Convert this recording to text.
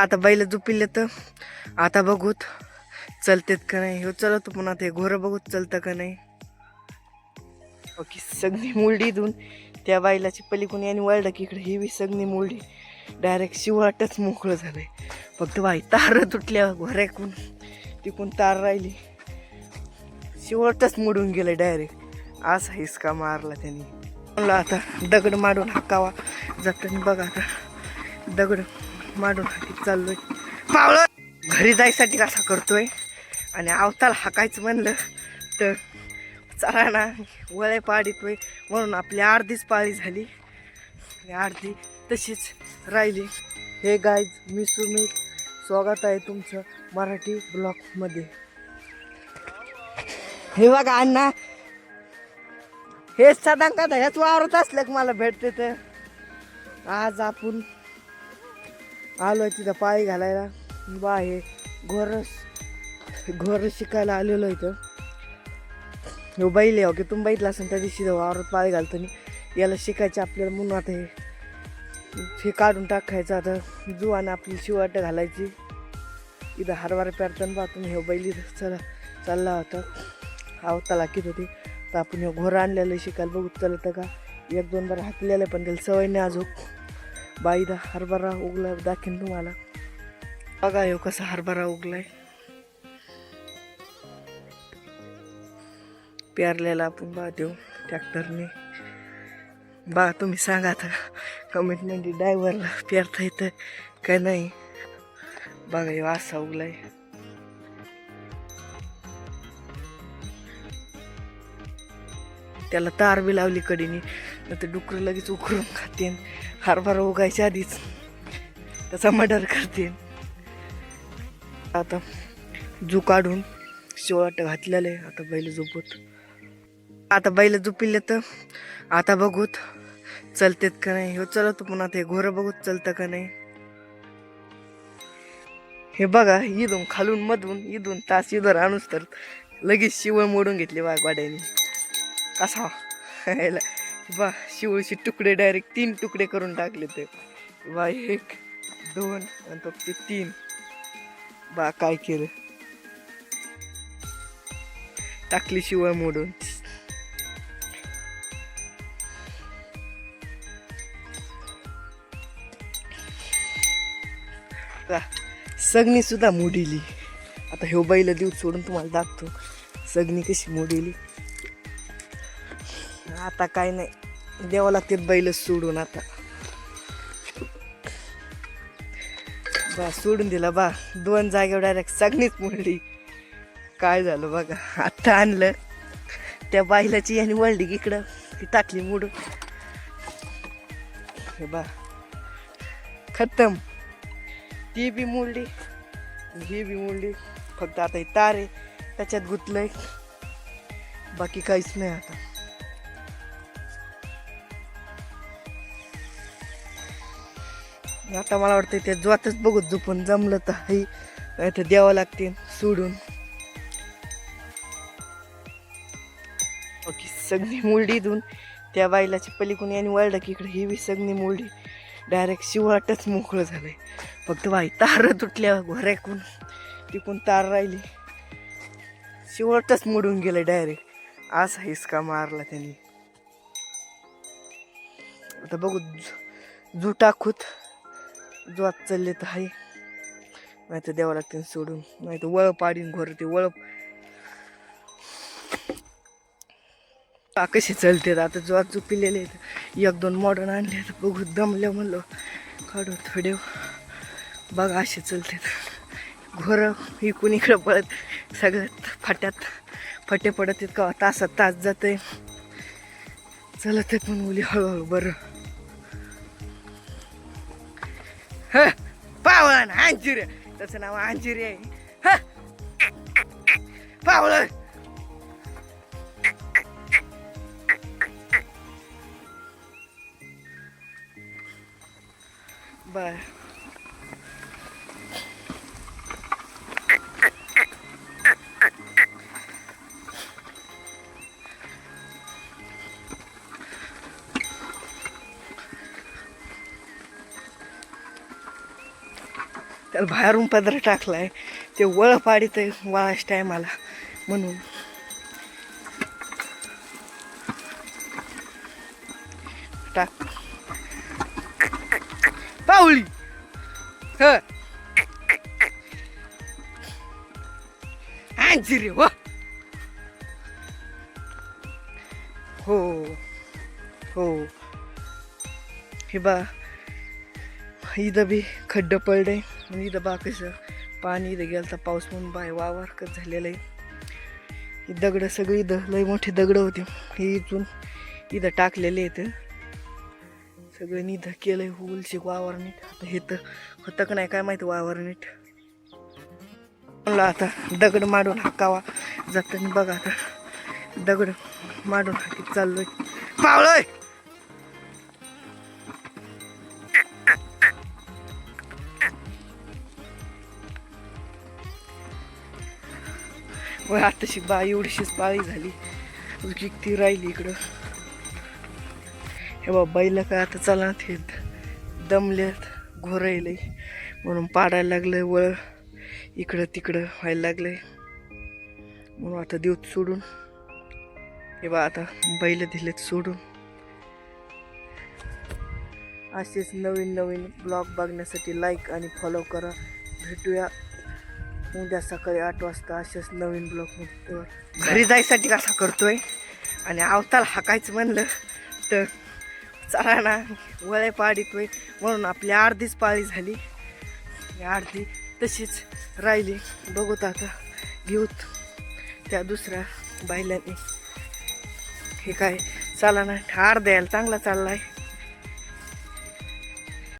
आता बैल झुपिले तर. आता बघूत चलतेत का नाही. हो चलत पुन्हा ते घोरं बघूत चलतं का नाही. हो, बाकी सगळी मुलडी देऊन त्या बैलाची पलीकून आणि वळलं की इकडे ही बी सगळी मुलडी. डायरेक्ट शिवाटच मोकळं झालंय. फक्त बाई तार तुटल्या घोऱ्याकून तिकून तार राहिली. शिवटच मोडून गेलं डायरेक्ट असा हिसका मारला त्यांनी. म्हणलं आता दगड मारून हाकावा. जाताना बघा आता. दगड. मारून चाललोय. पावलं घरी जायसाठी कसा करतोय? आणि अवताला हाकायचं म्हणलं तर चला ना वळे पाडीतोय. म्हणून आपली अर्धीच पाळी झाली. आणि अर्धी तशीच राहिली. हे गाईज मी सुमित. स्वागत आहे तुमचं मराठी ब्लॉगमध्ये. हे बघा अण्णा. हेच सदा का ह्याच वावरत असलं की मला भेटते तर. आज आपण आलो आहे तिथं पाळी घालायला. बा हे घोरस घोरस शिकायला आलेलो इथं. हो बैल आहे हो, ओके तुम्ही बैठला असेल त्या दिवशी वावरात पाळी घालतो याला शिकायचे आपल्याला म्हणून आता हे हे काढून टाकायचं आता. जुवानं आपली शिवाट घालायची. इथं हरभरा पेरताना बा हे हो, बैल चला चालला होता. आवताला किती होती. तर आपण हे घोरं आणलेलं शिकायला. बघू चालतं का? एक दोन बार हाकलेलं पण त्याला सवय नाही अजून. बाईदा हरभरा उगला दाखीन तुम्हाला. बघा येऊ कसा हरभरा उगलाय. प्यारलेला आपण बा देऊ ट्रॅक्टरने बा तुम्ही सांगा आता. कमेंटमध्ये ड्रायव्हरला पेरता येतं काय नाही? बघा येऊ असा उगलाय. त्याला तार बी लावली कडीने. तर डुकरं लगेच उकरून खाते हरभरा उगायच्या आधीच. त्याचा मर्डर करते आता जू काढून शिवाट घातलेलं आहे आता बैल झोपत. आता बैल झोपिले तर आता बघूत चलतेत का नाही. हो चलत पुन्हा ते घोरं बघूत चलतं का नाही. हे बघा इथून खालून मधून इथून तास इधर आणूच तर लगेच शिवळ मोडून घेतली वाघवाड्याने कसा? बा शिवळचे तुकडे डायरेक्ट तीन तुकडे करून टाकले ते. वा एक दोन आणि ते तीन. बा काय केलं? टाकली शिवळ मोडून. सगणी सुद्धा मोडीली. आता ह्यो बैल देऊ सोडून तुम्हाला दाखतो सगणी कशी मोडिली. आता काय नाही. द्यावं लागतात बैल सोडून आता. बा सोडून दिला बा. दोन जागेवर डायरेक्ट सगळीच मोडली. काय झालं बघा. आता आणलं. त्या बायलाची आणि वळली की इकडं. ती टाकली मोडून. हे बा. खतम. ती बी मोडली. ही बी मोडली. फक्त आता ही तार आहे त्याच्यात गुतलंय. बाकी काहीच नाही आता. आता मला वाटतं त्या जोतच बघू झोपून जमलं तर हाही नाही तर द्यावं लागते सोडून. ओके सगळी मुलडी देऊन त्या बायलाची पलीकडून यांनी वळलं की इकडे ही बी सगळी मुलडी डायरेक्ट शिवाटच मोकळं झालंय. फक्त बाई तार तुटल्या घोऱ्याकून. तिकून तार राहिली. शिवटच मोडून गेलं डायरेक्ट असा हिसका मारला त्यांनी. आता बघू जू- जू टाकूत. जोत चालले तर आहे नाही तर द्यावं लागते सोडून नाही तर वळ पाडीन घोर ते वळ आ, कसे चालते आता जोत आज आहेत एक दोन मॉडर्न आणले तर बघू दमल्या म्हणलं काढू थोडे बघा असे चलते घोरं इकून इकडं पळत सगळ्यात फाट्यात फटे पडत आहेत का तासात तास जाते चलत आहे पण मुली हळूहळू बरं. ह पावळण अंजिरे. त्याचं नाव अंजिरे आहे. ह बर. त्याला बाहेरून पदर टाकलाय. ते वळ पाडीत आहे वाळाच टायमाला म्हणून. टाक. पावळी ह. रे वा. हो. हो. हे बा इथं बी खड्डं पडले. आणि इथं बाकीचं पाणी इथं गेलं तर पाऊस म्हणून बाय वावर झालेलं आहे. ही दगडं सगळी इथं लय मोठी दगडं होती. हे इथून इथं टाकलेले आहेत. सगळं निधं केलंय हुलचे वावर नीट. आता हे तर होतं का नाही काय माहिती वावर नीट. म्हणलं आता दगड माडून हाकावा. जाताना बघा आता दगड माडून हाकीत चाललोय. पावलोय वय आताशी बा एवढीशीच पाळी झाली. अजून ती राहिली इकडं. हे बा बैल काय आता चला ते दमलेत घोरायले. म्हणून पाडायला लागलं वळ. इकडं तिकडं व्हायला लागलंय. म्हणून आता देऊत सोडून. हे बा आता बैल दिलेत सोडून. असेच नवीन नवीन ब्लॉग बघण्यासाठी लाईक आणि फॉलो करा. भेटूया. उद्या सकाळी आठ वाजता असेच नवीन ब्लॉग घरी जायसाठी कसा करतोय? आणि अवताला हाकायचं म्हणलं तर चला ना वळे पाडितोय. म्हणून आपली अर्धीच पाळी झाली. अर्धी तशीच राहिली. बघूत आता घेऊत त्या दुसऱ्या बायलांनी. हे काय चाला ना ठार द्यायला चांगला चाललाय.